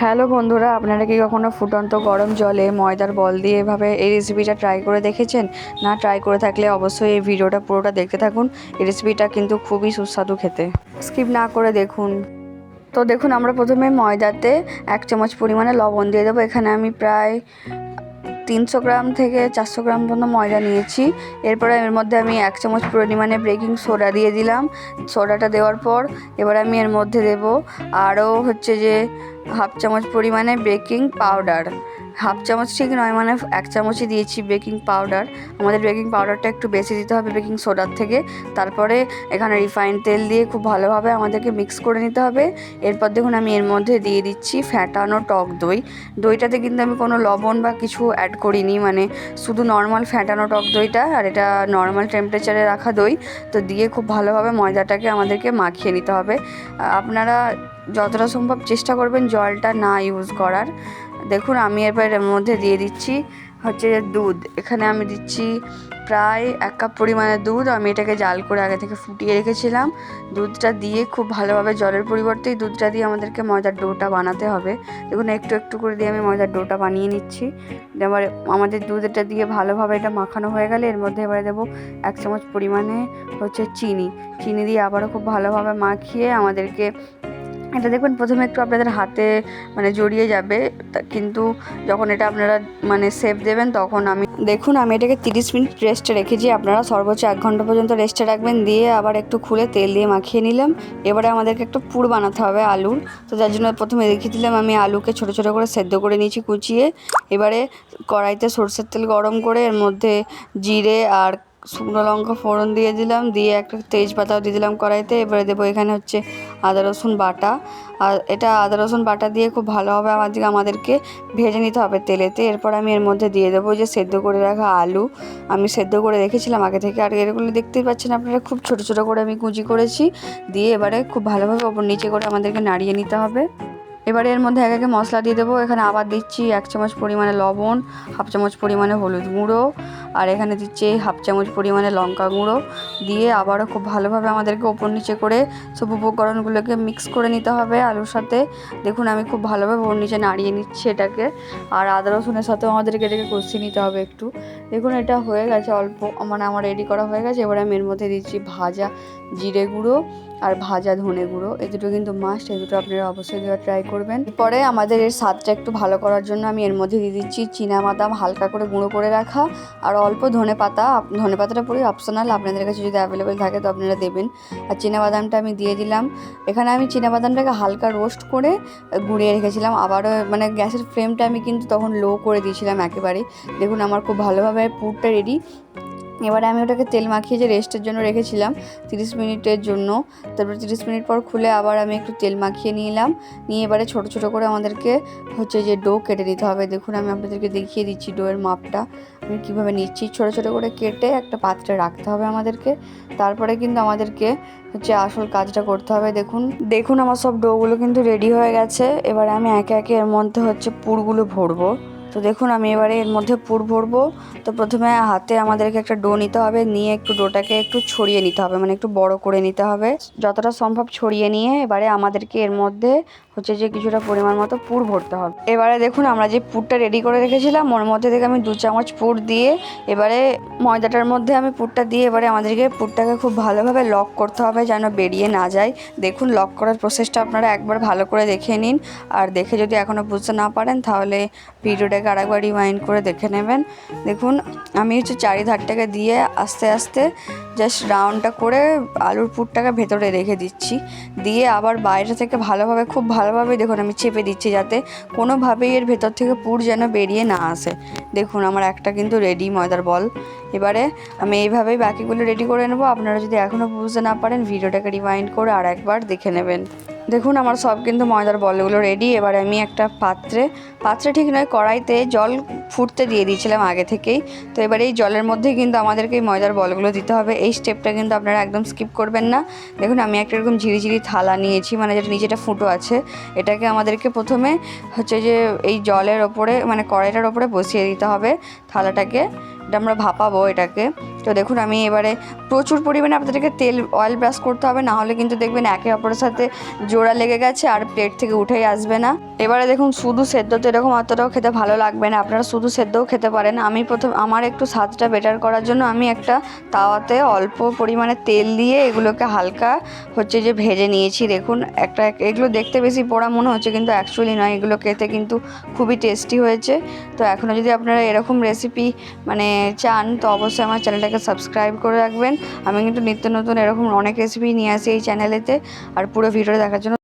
Hello বন্ধুরা, আপনারা কি কখনো ফুটন্ত গরম জলে ময়দার বল দিয়ে এভাবে এই রেসিপিটা ট্রাই করে দেখেছেন? না ট্রাই করে থাকলে অবশ্যই এই ভিডিওটা পুরোটা দেখতে থাকুন। এই রেসিপিটা কিন্তু খুবই সুস্বাদু খেতে। স্কিপ না করে দেখুন। তো দেখুন, আমরা প্রথমে ময়দাতে এক চামচ পরিমাণে লবণ দিয়ে দেবো। এখানে আমি প্রায় তিনশো গ্রাম থেকে চারশো গ্রাম পর্যন্ত ময়দা নিয়েছি। এরপরে এর মধ্যে আমি এক চামচ পরিমাণে বেকিং সোডা দিয়ে দিলাম। সোডাটা দেওয়ার পর এবার আমি এর মধ্যে দেব আরও হচ্ছে যে হাফ চামচ পরিমাণে বেকিং পাউডার হাফ চামচ ঠিক নয় মানে এক চামচই দিয়েছি বেকিং পাউডার। আমাদের বেকিং পাউডারটা একটু বেশি দিতে হবে বেকিং সোডার থেকে। তারপরে এখানে রিফাইন তেল দিয়ে খুব ভালোভাবে আমাদেরকে মিক্স করে নিতে হবে। এরপর দেখুন আমি এর মধ্যে দিয়ে দিচ্ছি ফ্যাটানো টক দই। দইটাতে কিন্তু আমি কোনো লবণ বা কিছু অ্যাড করিনি মানে শুধু নর্মাল ফ্যাটানো টক দইটা আর এটা নর্মাল টেম্পারেচারে রাখা দই। তো দিয়ে খুব ভালোভাবে ময়দাটাকে আমাদেরকে মাখিয়ে নিতে হবে। আপনারা যতটা সম্ভব চেষ্টা করবেন জলটা না ইউজ করার। দেখুন, আমি এরপর এর মধ্যে দিয়ে দিচ্ছি হচ্ছে দুধ। এখানে আমি দিচ্ছি প্রায় এক কাপ পরিমাণে দুধ। আমি এটাকে জাল করে আগে থেকে ফুটিয়ে রেখেছিলাম। দুধটা দিয়ে খুব ভালোভাবে জলের পরিবর্তে দুধটা দিয়ে আমাদেরকে ময়দার ডোটা বানাতে হবে। দেখুন, একটু একটু করে দিয়ে আমি ময়দার ডোটা বানিয়ে নিচ্ছি। এবার আমাদের দুধটা দিয়ে ভালোভাবে এটা মাখানো হয়ে গেলে এর মধ্যে এবারে দেবো এক চামচ পরিমাণে হচ্ছে চিনি। চিনি দিয়ে আবারও খুব ভালোভাবে মাখিয়ে আমাদেরকে এটা দেখবেন প্রথমে একটু আপনাদের হাতে মানে জড়িয়ে যাবে। কিন্তু যখন এটা আপনারা মানে সেপ দেবেন, তখন আমি, দেখুন, আমি এটাকে তিরিশ মিনিট রেস্টে রেখেছি। আপনারা সর্বোচ্চ এক ঘণ্টা পর্যন্ত রেস্টে রাখবেন। দিয়ে আবার একটু খুলে তেল দিয়ে মাখিয়ে নিলাম। এবারে আমাদেরকে একটু পুর বানাতে হবে আলুর। তো যার জন্য প্রথমে দেখিয়ে দিলাম, আমি আলুকে ছোটো ছোটো করে সেদ্ধ করে নিয়েছি কুচিয়ে। এবারে কড়াইতে সর্ষের তেল গরম করে, এর মধ্যে জিরে আর শুকনো লঙ্কা ফোড়ন দিয়ে দিলাম। দিয়ে একটা তেজপাতাও দিয়ে দিলাম কড়াইতে। এবারে দেবো এখানে হচ্ছে আদা, রসুন বাটা। আর এটা আদা, রসুন বাটা দিয়ে খুব ভালোভাবে আমাদেরকে আমাদেরকে ভেজে নিতে হবে তেলেতে। এরপর আমি এর মধ্যে দিয়ে দেবো যে সেদ্ধ করে রাখা আলু। আমি সেদ্ধ করে রেখেছিলাম আগে থেকে। আর এগুলো দেখতেই পাচ্ছেন আপনারা, খুব ছোটো ছোটো করে আমি কুচি করেছি। দিয়ে এবারে খুব ভালোভাবে ওপর নিচে করে আমাদেরকে নাড়িয়ে নিতে হবে। এবারে এর মধ্যে এক একে মশলা দিয়ে দেবো। এখানে আবার দিচ্ছি এক চামচ পরিমাণে লবণ, হাফ চামচ পরিমাণে হলুদ গুঁড়ো, আর এখানে দিচ্ছি এই হাফ চামচ পরিমাণে লঙ্কা গুঁড়ো। দিয়ে আবারও খুব ভালোভাবে আমাদেরকে ওপর নিচে করে সব উপকরণগুলোকে মিক্স করে নিতে হবে আলুর সাথে। দেখুন, আমি খুব ভালোভাবে ওপর নিচে নাড়িয়ে নিচ্ছি এটাকে। আর আদা, রসুনের সাথেও আমাদেরকে এটাকে কষিয়ে নিতে হবে একটু। দেখুন, এটা হয়ে গেছে অল্প মানে আমার রেডি করা হয়ে গেছে। এবারে আমি এর মধ্যে দিচ্ছি ভাজা জিরে গুঁড়ো আর ভাজা ধনে গুঁড়ো, এই দুটো কিন্তু মাস্ট এই দুটো আপনারা অবশ্যই দেওয়া ট্রাই করবেন। পরে আমাদের এর স্বাদটা একটু ভালো করার জন্য আমি এর মধ্যে দিয়ে দিচ্ছি বাদাম, হালকা করে গুঁড়ো করে রাখা। আর অল্প ধনে পাতা ধনে পাতাটা পুরোই অপশনাল আপনাদের কাছে যদি অ্যাভেলেবেল থাকে তো আপনারা দেবেন। আর বাদামটা আমি দিয়ে দিলাম। এখানে আমি বাদামটাকে হালকা রোস্ট করে গুঁড়িয়ে রেখেছিলাম। আবারও মানে গ্যাসের ফ্লেমটা আমি কিন্তু তখন লো করে দিয়েছিলাম একেবারে। দেখুন, আমার খুব ভালোভাবে পুরটা রেডি এবারে আমি ওটাকে তেল মাখিয়ে যে রেস্টের জন্য রেখেছিলাম, তিরিশ মিনিটের জন্য। তারপর তিরিশ মিনিট পর খুলে আবার আমি একটু তেল মাখিয়ে নিলাম। নিয়ে এবারে ছোটো ছোটো করে আমাদেরকে হচ্ছে যে ডো কেটে নিতে হবে। দেখুন, আমি আপনাদেরকে দেখিয়ে দিচ্ছি ডোয়ের মাপটা। আমি কীভাবে নিচ্ছি? ছোটো ছোটো করে কেটে একটা পাত্রে রাখতে হবে আমাদেরকে। তারপরে কিন্তু আমাদেরকে হচ্ছে আসল কাজটা করতে হবে। দেখুন দেখুন আমার সব ডোগুলো কিন্তু রেডি হয়ে গেছে। এবারে আমি একে একে এর মধ্যে হচ্ছে পুরগুলো ভরবো। তো দেখুন, আমি এবারে এর মধ্যে পুর ভরবো। তো প্রথমে হাতে আমাদেরকে একটা ডো নিতে হবে। নিয়ে একটু ডোটাকে একটু ছড়িয়ে নিতে হবে। মানে একটু বড় করে নিতে হবে। যতটা সম্ভব ছড়িয়ে নিয়ে এবারে আমাদেরকে এর মধ্যে হচ্ছে যে কিছুটা পরিমাণ মতো পুর ভরতে হবে। এবারে দেখুন আমরা যে পুরটা রেডি করে রেখেছিলাম, ওর মধ্যে থেকে আমি দু চামচ পুর দিয়ে এবারে ময়দাটার মধ্যে আমি পুরটা দিয়ে এবারে আমাদেরকে পুরটাকে খুব ভালোভাবে লক করতে হবে যেন বেরিয়ে না যায়। দেখুন লক করার প্রসেসটা আপনারা একবার ভালো করে দেখে নিন আর দেখে যদি এখনও বুঝতে না পারেন তাহলে ভিডিওটাকে আরেকবার রিমাইন্ড করে দেখে নেবেন। দেখুন আমি হচ্ছে চারিধারটাকে দিয়ে আস্তে আস্তে জাস্ট রাউন্ডটা করে আলুর পুরটাকে ভেতরে রেখে দিচ্ছি। দিয়ে আবার বাইরে থেকে ভালোভাবে, খুব ভালোভাবে দেখুন আমি চেপে দিচ্ছি যাতে কোনোভাবেই এর ভেতর থেকে পুর যেন বেরিয়ে না আসে। দেখুন আমার একটা কিন্তু রেডি ময়দার বল। এবারে আমি এইভাবেই বাকিগুলো রেডি করে নেব। আপনারা যদি এখনও বুঝতে না পারেন, ভিডিওটাকে রিমাইন্ড করে আর একবার দেখে নেবেন। দেখুন, আমার সব কিন্তু ময়দার বলগুলো রেডি এবার আমি একটা পাত্রে পাত্রে ঠিক নয়, কড়াইতে জল ফুটতে দিয়ে দিয়েছিলাম আগে থেকেই। তো এবার এই জলের মধ্যেই কিন্তু আমাদেরকে এই ময়দার বলগুলো দিতে হবে। এই স্টেপটা কিন্তু আপনারা একদম স্কিপ করবেন না। দেখুন, আমি একটা এরকম ঝিরিঝিরি থালা নিয়েছি মানে যেটা নিচেটা ফুটো আছে। এটাকে আমাদেরকে প্রথমে হচ্ছে যে এই জলের ওপরে মানে কড়াইটার ওপরে বসিয়ে দিতে হবে থালাটাকে। এটা আমরা ভাপাবো এটাকে। তো দেখুন, আমি এবারে প্রচুর পরিমাণে আপনাদেরকে তেল অয়েল ব্রাশ করতে হবে না হলে কিন্তু দেখবেন একে অপরের সাথে জোড়া লেগে গেছে আর প্লেট থেকে উঠেই আসবে না। এবারে দেখুন, শুধু সেদ্ধ তো এরকম অতটাও খেতে ভালো লাগবে না। আপনারা শুধু সেদ্ধও খেতে পারেন। আমি প্রথম, আমার একটু স্বাদটা বেটার করার জন্য আমি একটা তাওয়াতে অল্প পরিমাণে তেল দিয়ে এগুলোকে হালকা হচ্ছে যে ভেজে নিয়েছি। দেখুন, একটা, এগুলো দেখতে বেশি পোড়া মনে হচ্ছে, কিন্তু অ্যাকচুয়ালি নয়। এগুলো খেতে কিন্তু খুবই টেস্টি হয়েছে। তো এখনও যদি আপনারা এরকম রেসিপি মানে চান তো অবশ্যই আমার চ্যানেলটাকে সাবস্ক্রাইব করে রাখবেন। আমি কিন্তু নিত্য নতুন এরকম অনেক রেসিপি নিয়ে আসি এই চ্যানেলেতে আর পুরো ভিডিওটা দেখার জন্য